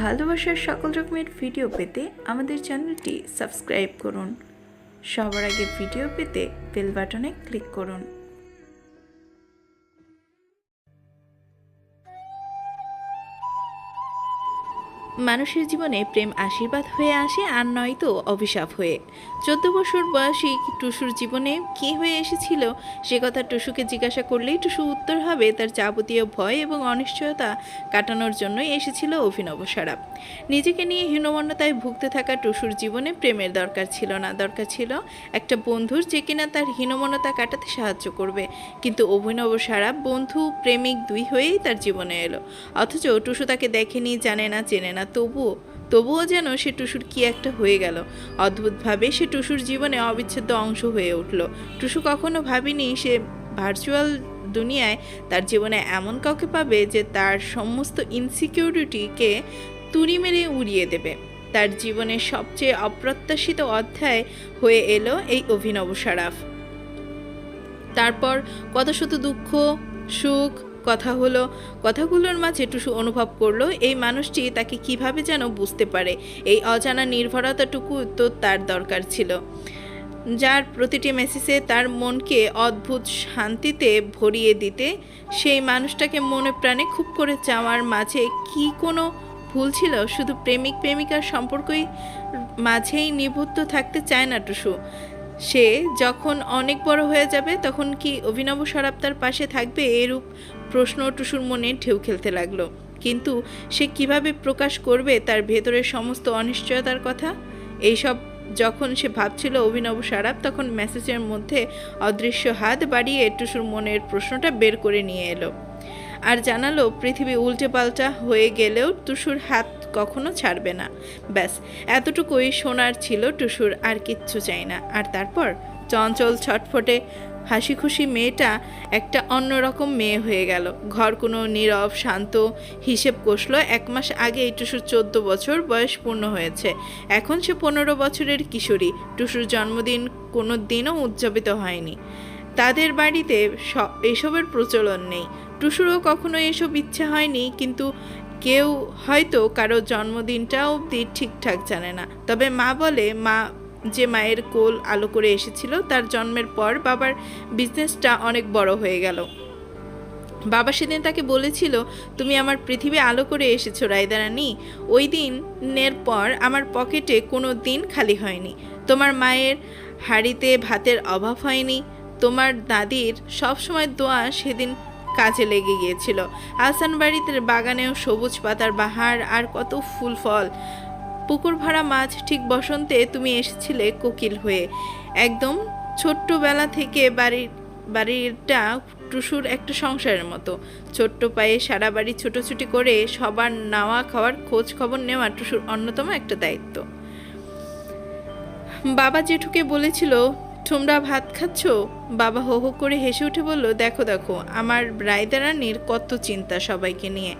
ভালোবাসার সকল রকমের ভিডিও পেতে আমাদের চ্যানেলটি সাবস্ক্রাইব করুন। সবার আগে ভিডিও পেতে বেল বাটনে ক্লিক করুন। মানুষের জীবনে প্রেম আশীর্বাদ হয়ে আসে আর নয়তো অভিশাপ হয়ে। চোদ্দ বছর বয়সী টুসুর জীবনে কি হয়ে এসেছিল সে কথা টুসুকে জিজ্ঞাসা করলেই টুসু উত্তর হবে, তার যাবতীয় ভয় এবং অনিশ্চয়তা কাটানোর জন্যই এসেছিল অভিনব সারাপ নিজেকে নিয়ে হীনমন্যতায় ভুগতে থাকা টুসুর জীবনে প্রেমের দরকার ছিল না। দরকার ছিল একটা বন্ধুর যে কিনা তার হীনমন্যতা কাটাতে সাহায্য করবে। কিন্তু অভিনব সারাপ বন্ধু প্রেমিক দুই হয়েই তার জীবনে এলো। অথচ টুসু তাকে দেখেনি, জানে না, চেনে না। তবুও তবুও যেন সে টুসুর কি একটা হয়ে গেল। অদ্ভুতভাবে সে টুসুর জীবনে অবিচ্ছেদ্য অংশ হয়ে উঠল। টুসু কখনো ভাবিনি সে ভার্চুয়াল দুনিয়ায় তার জীবনে এমন কাউকে পাবে যে তার সমস্ত ইনসিকিউরিটিকে তুড়ি মেরে উড়িয়ে দেবে। তার জীবনের সবচেয়ে অপ্রত্যাশিত অধ্যায় হয়ে এলো এই অভিনব সারাফ। তারপর কত শত দুঃখ, সুখ, কথা হলো, কথাগুলোর মাঝে টুসু অনুভব করল, এই মানুষটি তাকে কীভাবে যেন বুঝতে পারে? এই অজানা নির্ভরতাটুকু তো তার দরকার ছিল। যার প্রতিটি মেসেজে তার মনকে অদ্ভুত শান্তিতে ভরিয়ে দিতে, সেই মানুষটাকে মনে প্রাণে খুব করে চাওয়ার মাঝে কি কোনো ভুল ছিল, শুধু প্রেমিক প্রেমিকার সম্পর্কই মাঝেই নিবদ্ধ থাকতে চায় না টুসু। সে যখন অনেক বড় হয়ে যাবে, তখন কি অভিনব সরাব তার পাশে থাকবে এরূপ প্রশ্ন টুসুর মনে ঢেউ খেলতে লাগল। কিন্তু সে কীভাবে প্রকাশ করবে তার ভেতরের সমস্ত অনিশ্চয়তার কথা? এইসব যখন সে ভাবছিল অভিনব সারাপ তখন মেসেজের মধ্যে অদৃশ্য হাত বাড়িয়ে টুসুর মনের প্রশ্নটা বের করে নিয়ে এলো। আর জানালো, পৃথিবী উল্টে পাল্টা হয়ে গেলেও টুসুর হাত কখনো ছাড়বে না। ব্যাস, এতটুকুই সোনার ছিল টুসুর, আর কিচ্ছু চাই না। আর তারপর চঞ্চল ছটফটে হাসি খুশি মেয়েটা একটা অন্যরকম মেয়ে হয়ে গেল। ঘর কোনো নীরব, শান্ত হিসেব কষল। এক মাস আগে টুসুর চোদ্দ বছর বয়স পূর্ণ হয়েছে। এখন সে পনেরো বছরের কিশোরী। টুসুর জন্মদিন কোনো দিনও উদযাপিত হয়নি। তাদের বাড়িতে এসবের প্রচলন নেই। টুসুরও কখনো এসব ইচ্ছে হয়নি, কিন্তু কেউ হয়তো কারও জন্মদিনটা অবধি ঠিকঠাক জানে না। তবে মা বলে, মা যে মায়ের কোল আলো করে এসেছিল, তার জন্মের পর বাবার বিজনেসটা অনেক বড় হয়ে গেল। বাবা সেদিন তাকে বলেছিল, তুমি আমার পৃথিবী আলো করে এসেছ রায়দারানি ওই দিনের পর আমার পকেটে কোনো দিন খালি হয়নি। তোমার মায়ের হাড়িতে ভাতের অভাব হয়নি। তোমার দাদির সবসময় দোয়া সেদিন কাজে লেগে গিয়েছিল। আসান বাড়িতে বাগানেও সবুজ পাতার বাহার আর কত ফুল ফল। পুকুর ভরা মাছ ঠিক বসন্তে তুমি এসেছিলে কোকিল হয়ে। একদম ছোট্টবেলা থেকে বাড়ির বাড়িটা টুসুর একটা সংসারের মতো। ছোট্ট পায়ে সারা বাড়ি ছোটোছুটি করে সবার নাওয়া খাওয়ার খোঁজ খবর নেওয়া টুসুর অন্যতম একটা দায়িত্ব। বাবা জেঠুকে বলেছিল তোমরা ভাত খাচ্ছ? বাবা হো হো করে হেসে উঠে বলল, দেখো দেখো, আমার রায়দারানির কত চিন্তা সবাইকে নিয়ে।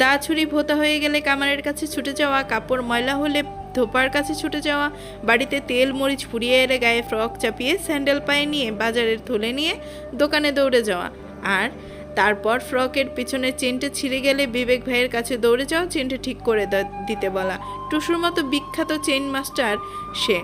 দা ছুরি ভোতা হয়ে গেলে কামারের কাছে ছুটে যাওয়া, কাপড় ময়লা হলে ধোপার কাছে ছুটে যাওয়া, বাড়িতে তেল মরিচ ফুরিয়ে এলে গায়ে ফ্রক চাপিয়ে স্যান্ডেল পায়ে নিয়ে বাজারের থলে নিয়ে দোকানে দৌড়ে যাওয়া। আর তারপর ফ্রকের পিছনে চেনটা ছিঁড়ে গেলে বিবেক ভাইয়ের কাছে দৌড়ে যাওয়া, চেনটা ঠিক করে দিতে বলা। টুসুর মতো বিখ্যাত চেইন মাস্টার সে।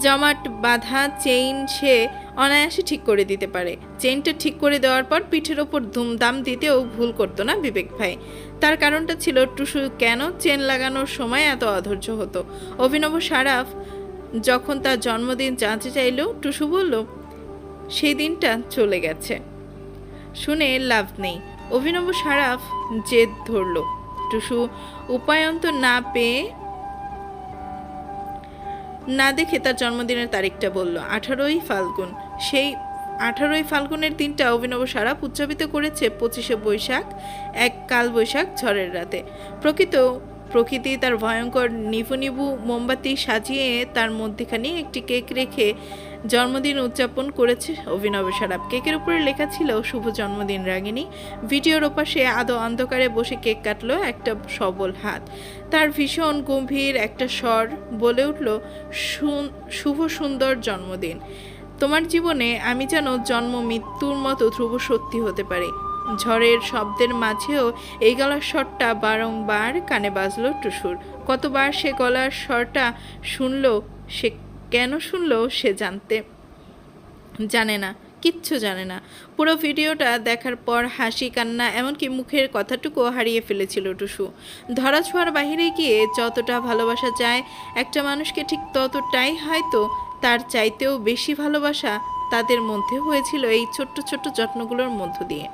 জমাট, বাঁধা, চেইন সে অনায়াসে ঠিক করে দিতে পারে। চেইনটা ঠিক করে দেওয়ার পর পিঠের ওপর ধুমধাম দিতেও ভুল করতো না বিবেক ভাই। তার কারণটা ছিল, টুসু কেন চেন লাগানোর সময় এত অধৈর্য হতো? অভিনব সারাফ যখন তার জন্মদিন জানতে চাইলেও টুসু বলল, সেই দিনটা চলে গেছে। শুনে লাভ নেই। অভিনব সারাফ জেদ ধরল। টুসু উপায়ন্ত না পেয়ে না দেখে তার জন্মদিনের তারিখটা বলল, আঠারোই ফাল্গুন। সেই আঠারোই ফাল্গুনের দিনটা অভিনব সারাপ উদযাপিত করেছে পঁচিশে বৈশাখ, এক কাল বৈশাখ ঝড়ের রাতে। প্রকৃত প্রকৃতি তার ভয়ঙ্কর নিভু নিভু মোমবাতি সাজিয়ে তার মধ্যেখানে একটি কেক রেখে জন্মদিন উদযাপন করেছে অভিনব সারাপ। কেকের উপরে লেখা ছিল, শুভ জন্মদিন, রাগিনী। ভিডিওর ওপাশে আদো অন্ধকারে বসে কেক কাটলো একটা সবল হাত। তার ভীষণ গম্ভীর একটা স্বর বলে উঠল শুভ সুন্দর জন্মদিন। তোমার জীবনে আমি যেন জন্ম মৃত্যুর মতো ধ্রুব সত্যি হতে পারি। ঝড়ের শব্দের মাঝেও এই গলার স্বরটা বারংবার কানে বাজল টুসুর। কতবার সে গলার স্বরটা শুনল, সে কেন শুনলো সে জানতে? জানে না, কিচ্ছু জানে না। পুরো ভিডিওটা দেখার পর হাসি, কান্না, এমনকি মুখের কথাটুকু হারিয়ে ফেলেছিল টুসু। ধরা ছোঁয়ার বাহিরে গিয়ে যতটা ভালোবাসা যায় একটা মানুষকে ঠিক ততটাই হয়তো তার চাইতেও বেশি ভালোবাসা তাদের মধ্যে হয়েছিল এই ছোট্ট ছোট্ট যত্নগুলোর মধ্য দিয়ে।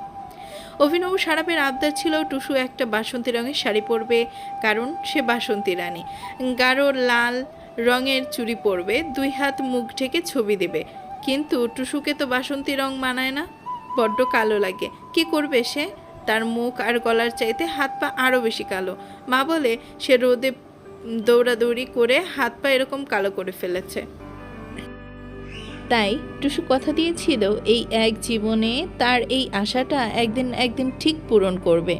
অভিনব সারাপের আবদার ছিল টুসু একটা বাসন্তী রঙের শাড়ি পরবে, কারণ সে বাসন্তী রানী। গাঢ়, লাল রঙের চুড়ি পরবে, দুই হাত মুখ ঢেকে ছবি দেবে। কিন্তু টুসুকে তো বাসন্তী রং মানায় না। বড্ড কালো লাগে। কি করবে সে? তার মুখ আর গলার চাইতে হাত পা আরও বেশি কালো। মা বলে, সে রোদে দৌড়াদৌড়ি করে হাত পা এরকম কালো করে ফেলেছে। তাই টুসু কথা দিয়েছিল, এই এক জীবনে তার এই আশাটা একদিন একদিন ঠিক পূরণ করবে।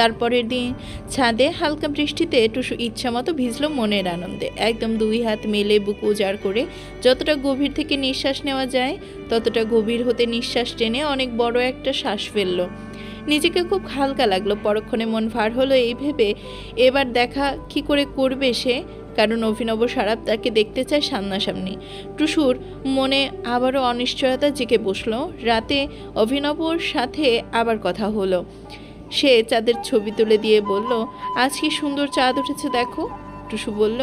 তারপরের দিন ছাদে হালকা বৃষ্টিতে টুসু ইচ্ছামতো ভিজল মনের আনন্দে। একদম দুই হাত মেলে বুক উজাড় করে যতটা গভীর থেকে নিঃশ্বাস নেওয়া যায়, ততটা গভীর হতে নিঃশ্বাস টেনে অনেক বড় একটা শ্বাস ফেলল। নিজেকে খুব হালকা লাগল, পরক্ষণে মন ভার হলো এই ভেবে। এবার দেখা কি করে করবে সে? কারণ অভিনব সারাপ তাকে দেখতে চায় সামনাসামনি। টুসুর মনে আবারও অনিশ্চয়তা জেগে বসল। রাতে অভিনবর সাথে আবার কথা হলো। সে চাঁদের ছবি তুলে দিয়ে বলল, আজ কি সুন্দর চাঁদ উঠেছে দেখো? টুসু বলল,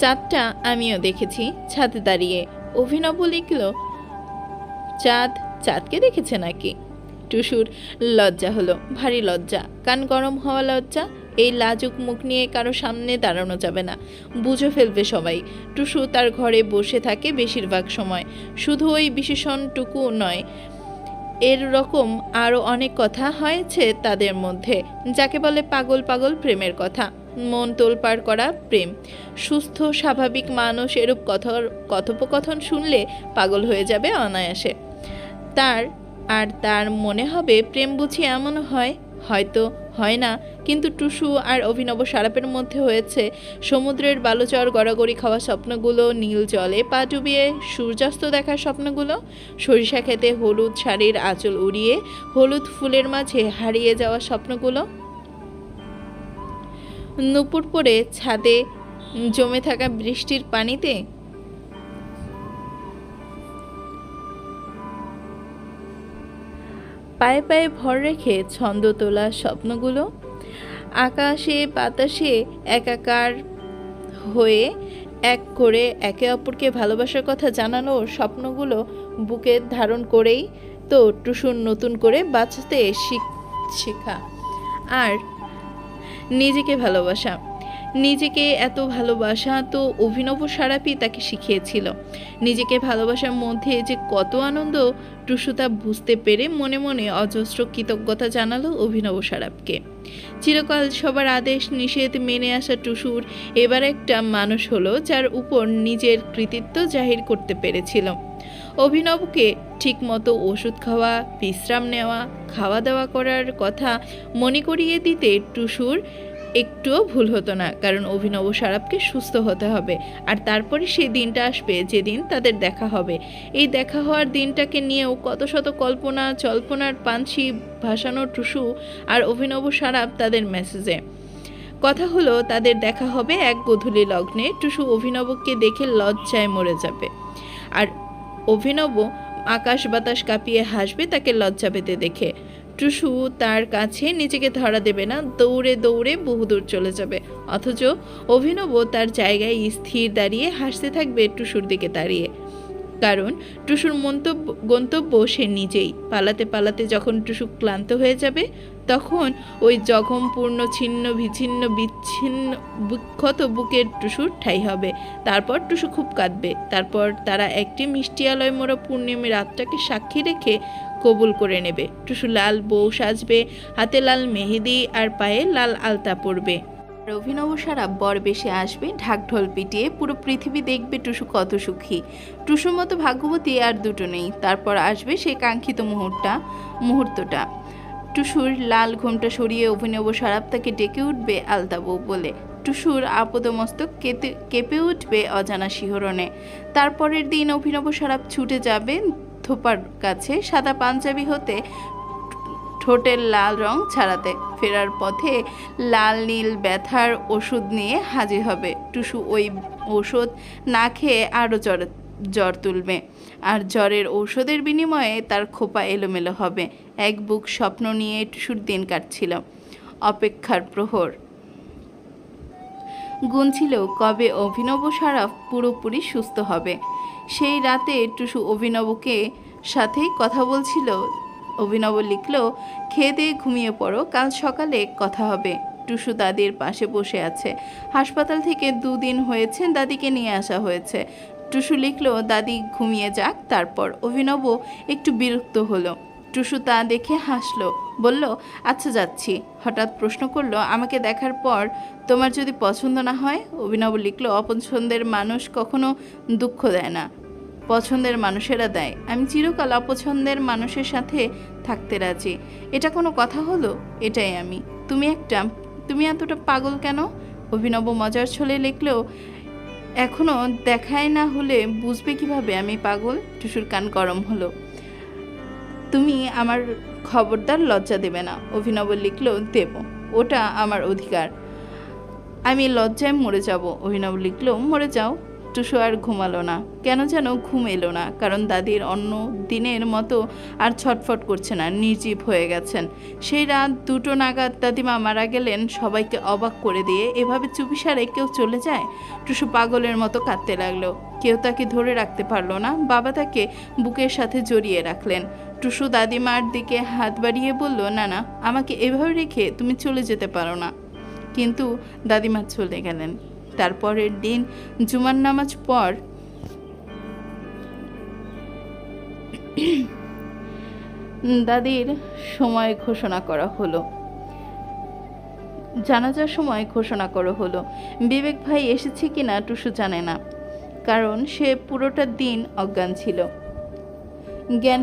চাঁদটা আমিও দেখেছি, ছাদে দাঁড়িয়ে। অভিনব লিখল, চাঁদ, চাঁদকে দেখেছে নাকি? টুসুর লজ্জা হলো, ভারী লজ্জা। কান গরম হওয়া লজ্জা, এই লাজুক মুখ নিয়ে কারও সামনে দাঁড়ানো যাবে না। বুঝে ফেলবে সবাই। টুসু তার ঘরে বসে থাকে বেশিরভাগ সময়। শুধু ওই বিশেষণটুকু নয় এর রকম আরও অনেক কথা হয়েছে তাদের মধ্যে, যাকে বলে পাগল পাগল প্রেমের কথা, মন তোলপাড় করা প্রেম। সুস্থ, স্বাভাবিক মানুষ এরূপ কথর, কথোপকথন শুনলে পাগল হয়ে যাবে অনায়াসে। তার, আর তার মনে হবে প্রেম বুঝি এমন হয় হয়তো হয় না, কিন্তু টুসু আর অভিনব সারাপের মধ্যে হয়েছে সমুদ্রের বালুচর গড়াগড়ি খাওয়া স্বপ্নগুলো, নীল জলে পা ডুবিয়ে সূর্যাস্ত দেখার স্বপ্নগুলো, সরিষা খেতে হলুদ শাড়ির আঁচল উড়িয়ে হলুদ ফুলের মাঝে হারিয়ে যাওয়া স্বপ্নগুলো। নুপুর পরে ছাদে জমে থাকা বৃষ্টির পানিতে পায়ে পায়ে ভর রেখে ছন্দ তোলা স্বপ্নগুলো। আকাশে, বাতাসে একাকার হয়ে এক করে একে অপরকে ভালোবাসার কথা জানানোর স্বপ্নগুলো বুকে ধারণ করেই তো টুসুন নতুন করে বাঁচতে শিখ, শেখা। আর নিজেকে ভালোবাসা। নিজেকে এত ভালোবাসা তো অভিনব সারাপি তাকে শিখিয়েছিল। নিজেকে ভালোবাসার মধ্যে যে কত আনন্দ, টুসু তা বুঝতে পেরে মনে মনে অজস্র কৃতজ্ঞতা জানালো অভিনব সারাপকে। চিরকাল সবার আদেশ নিষেধ মেনে আসা টুসুর এবার একটা মানুষ হলো যার উপর নিজের কৃতিত্ব জাহির করতে পেরেছিল। অভিনবকে ঠিকমতো ওষুধ খাওয়া, বিশ্রাম নেওয়া, খাওয়া দাওয়া করার কথা মনে করিয়ে দিতে টুসুর একটুও ভুল হতো না, কারণ অভিনব সারাপকে সুস্থ হতে হবে। আর তারপরে সেই দিনটা আসবে, যেদিন তাদের দেখা হবে। এই দেখা হওয়ার দিনটাকে নিয়েও কত শত কল্পনা, জল্পনার পাঞ্ছি ভাসানো টুসু আর অভিনব সারাপ তাদের মেসেজে। কথা হলো, তাদের দেখা হবে এক গধূলি লগ্নে, টুসু অভিনবকে দেখে লজ্জায় মরে যাবে। আর অভিনব আকাশ বাতাস কাঁপিয়ে হাসবে তাকে লজ্জা পেতে দেখে। টুসু তার কাছে নিজেকে ধরা দেবে না, দৌড়ে দৌড়ে বহুদূর চলে যাবে। অথচ অভিনব তার জায়গায় স্থির দাঁড়িয়ে হাসতে থাকবে টুসুর দিকে দাঁড়িয়ে। কারণ টুসুর মন্তব্য, গন্তব্য সে নিজেই। পালাতে পালাতে যখন টুসু ক্লান্ত হয়ে যাবে, তখন ওই জখমপূর্ণ ছিন্ন, বিচ্ছিন্ন বিচ্ছিন্ন, বিক্ষত বুকের টুসুর ঠাই হবে। তারপর টুসু খুব কাঁদবে। তারপর তারা একটি মিষ্টিয়ালয় মোড়া পূর্ণিমী রাতটাকে সাক্ষী রেখে কবুল করে নেবে। টুসু লাল বউ সাজবে, হাতে লাল মেহেদি আর পায়ে লাল আলতা পরবে। আর অভিনব সারা বেশে আসবে ঢাকঢোল পিটিয়ে পুরো পৃথিবী দেখবে টুসু কত সুখী। টুসুর মতো ভাগ্যবতী আর দুটো নেই। তারপর আসবে সেই কাঙ্ক্ষিত মুহূর্তটা মুহূর্তটা। টুসুর লাল ঘোমটা সরিয়ে অভিনব সারাপ তাকে ডেকে উঠবে আলতা বউ বলে। টুসুর আপদমস্তক কেঁপে উঠবে অজানা শিহরণে। তারপরের দিন অভিনব সারাপ ছুটে যাবে থোপার কাছে সাদা পাঞ্জাবি হতে ঠোঁটের লাল রং ছাড়াতে। ফেরার পথে লাল নীল ব্যথার ওষুধ নিয়ে হাজির হবে। টুসু ওই ওষুধ না খেয়ে আরও জ্বর জ্বর তুলবে। আর জ্বরের ঔষধের বিনিময়ে তার খোপা এলোমেলো হবে। এক বুক স্বপ্ন নিয়ে টুসুর দিন কাটছিল। অপেক্ষার প্রহর। গুনছিল, কবে অভিনব সারাফ পুরোপুরি সুস্থ হবে? সেই রাতে টুসু অভিনবকে সাথেই কথা বলছিল। অভিনব লিখল, খেয়ে ঘুমিয়ে পড়ো, কাল সকালে কথা হবে। টুসু দাদির পাশে বসে আছে। হাসপাতাল থেকে দুদিন হয়েছে দাদিকে নিয়ে আসা হয়েছে। টুসু লিখল, দাদি, ঘুমিয়ে যাক, তারপর। অভিনব একটু বিরক্ত হলো। টুসু তা দেখে হাসলো, বলল আচ্ছা যাচ্ছি। হঠাৎ প্রশ্ন করল, আমাকে দেখার পর তোমার যদি পছন্দ না হয়? অভিনব লিখলো, অপছন্দের মানুষ কখনো দুঃখ দেয় না। পছন্দের মানুষেরা দেয়। আমি চিরকাল অপছন্দের মানুষের সাথে থাকতে রাজি। এটা কোনো কথা হলো? এটাই আমি। তুমি একটা, তুমি এতটা পাগল কেন? অভিনব মজার ছলে লিখলেও এখনও দেখায় না হলে বুঝবে কীভাবে আমি পাগল? টুসুর কান গরম হলো। তুমি আমার খবরদার লজ্জা দেবে না। অভিনব লিখলো, দেব, ওটা আমার অধিকার। আমি লজ্জায় মরে যাব। অভিনব লিখলো, মরে যাও। টুসু আর ঘুমালো না। কেন যেন ঘুম এলো না, কারণ দাদির অন্য দিনের মতো আর ছটফট করছে না, নির্জীব হয়ে গেছেন। সেই রাত দুটো নাগাদ দাদিমা মারা গেলেন, সবাইকে অবাক করে দিয়ে এভাবে চুপিসারে কেউ চলে যায়? টুসু পাগলের মতো কাঁদতে লাগল। কেউ তাকে ধরে রাখতে পারল না, বাবা তাকে বুকের সাথে জড়িয়ে রাখলেন। টুসু দাদিমার দিকে হাত বাড়িয়ে বলল, না না, আমাকে এভাবে রেখে তুমি চলে যেতে পারো না। কিন্তু দাদিমা চলে গেলেন। তারপরের দিন জুমার নামাজ পর দাদির সময় ঘোষণা করা হলো। জানাজার সময় ঘোষণা করা হলো। বিবেক ভাই এসেছে কিনা টুসু জানে না, কারণ সে পুরোটা দিন অজ্ঞান ছিল। জ্ঞান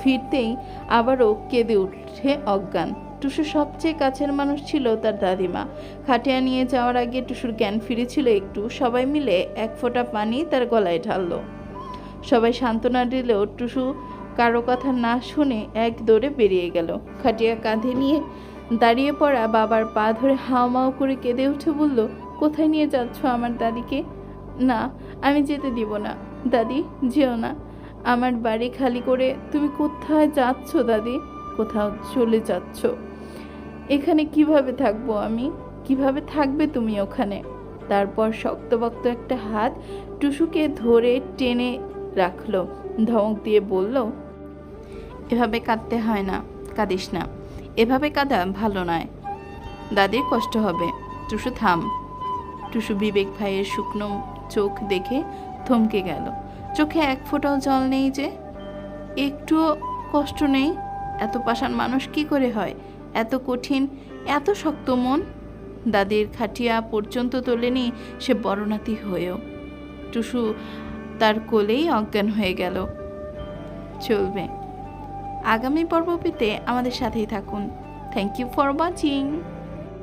ফিরতেই আবারও কেঁদে উঠে অজ্ঞান। টুসু সবচেয়ে কাছের মানুষ ছিল তার দাদিমা। খাটিয়া নিয়ে যাওয়ার আগে টুসুর জ্ঞান ফিরেছিল একটু। সবাই মিলে এক ফোঁটা পানি তার গলায় ঢাললো। সবাই সান্ত্বনা দিলেও টুসু, কারও কথা না শুনে এক দৌড়ে বেরিয়ে গেল। খাটিয়া কাঁধে নিয়ে দাঁড়িয়ে পড়া বাবার পা ধরে হাওমাও করে কেঁদে উঠে বলল, কোথায় নিয়ে যাচ্ছ আমার দাদিকে? না, আমি যেতে দিব না। দাদি, যেও না। আমার বাড়ি খালি করে তুমি কোথায় যাচ্ছ দাদি? কোথাও চলে যাচ্ছ। এখানে কীভাবে থাকব আমি? কীভাবে থাকবে তুমি ওখানে? তারপর শক্তবক্ত একটা হাত টুসুকে ধরে টেনে রাখল। ধমক দিয়ে বলল, এভাবে কাঁদতে হয় না, কাঁদিস না। এভাবে কাঁদা ভালো নয়। দাদির কষ্ট হবে। টুসু, থাম। টুসু বিবেক ভাইয়ের শুকনো চোখ দেখে থমকে গেল। চোখে এক ফোঁটাও জল নেই যে। একটুও কষ্ট নেই? এত পাষাণ মানুষ কি করে হয়? এত কঠিন, এত শক্ত মন? দাদির খাটিয়া পর্যন্ত তোলেনি সে বরণাতি হয়েও। টুসু তার কোলেই অজ্ঞান হয়ে গেল। চলবে। আগামী পর্ব পেতে আমাদের সাথেই থাকুন। Thank you for watching